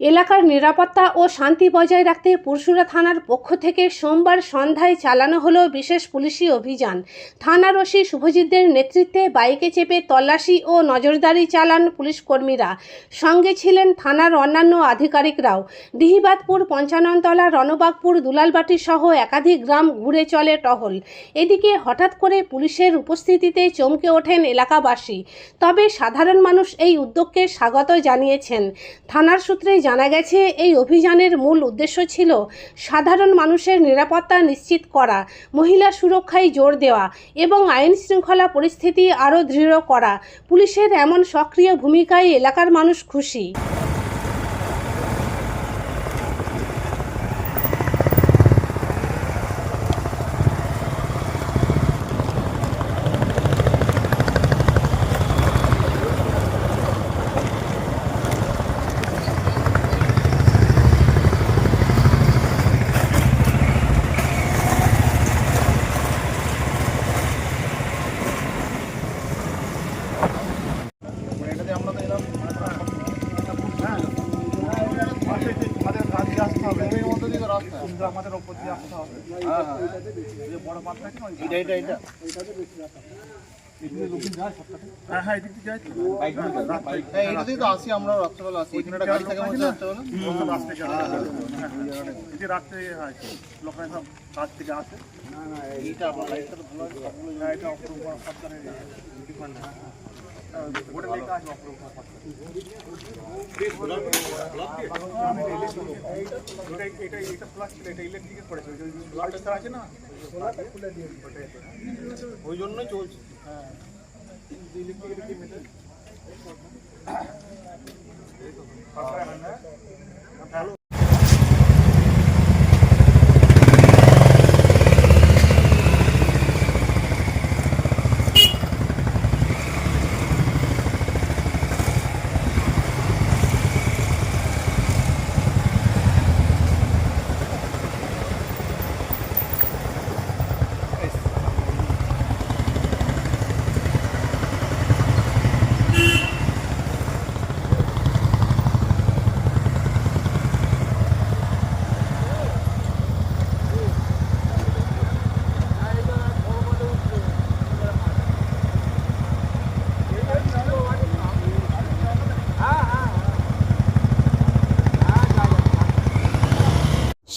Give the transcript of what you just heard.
এলাকার নিরাপত্তা ও শান্তি বজায় রাখতে পুরসুরা থানার পক্ষ থেকে সোমবার সন্ধ্যায় চালানো হলো বিশেষ পুলিশি অভিযান। থানার ওসি শুভজিৎদের নেতৃত্বে বাইকে চেপে তল্লাশি ও নজরদারি চালান পুলিশ কর্মীরা সঙ্গে ছিলেন থানার অন্যান্য আধিকারিকরাও। ডিহিবাদপুর পঞ্চাননতলা, রণবাগপুর, দুলালবাটি সহ একাধিক গ্রাম ঘুরে চলে টহল। এদিকে হঠাৎ করে পুলিশের উপস্থিতিতে চমকে ওঠেন এলাকাবাসী। তবে সাধারণ মানুষ এই উদ্যোগকে স্বাগত জানিয়েছেন। থানার সূত্রে জানা গেছে, এই অভিযানের মূল উদ্দেশ্য ছিল সাধারণ মানুষের নিরাপত্তা নিশ্চিত করা, মহিলা সুরক্ষায় জোর দেওয়া এবং আইন শৃঙ্খলা পরিস্থিতি আরও দৃঢ় করা। পুলিশের এমন সক্রিয় ভূমিকায় এলাকার মানুষ খুশি এটাতে আমরা তো এরকম হ্যাঁ আমাদের কাজ দিয়ে আসতে হবে এর মধ্যে দিয়ে তো রাস্তা কিন্তু আমাদের ওপর দিয়ে আসতে হবে বড় আছে না এটা এটা এটা আমরা থাকে রাত্রে লোকেরা সব কাজ থেকে আসে এইটা আপনার লাইটটা তো ভালো এটা অপর সরকারের ডিপার্টমেন্ট ওটা লেখা আছে অপর উপর এটা এটা এটা প্লাস ছিল এটা ইলেকট্রিকের পড়েছে ওই যে লালটা তার আছে না ওই জন্যই চলছে হ্যাঁ ইলেকট্রিকের কি মেটার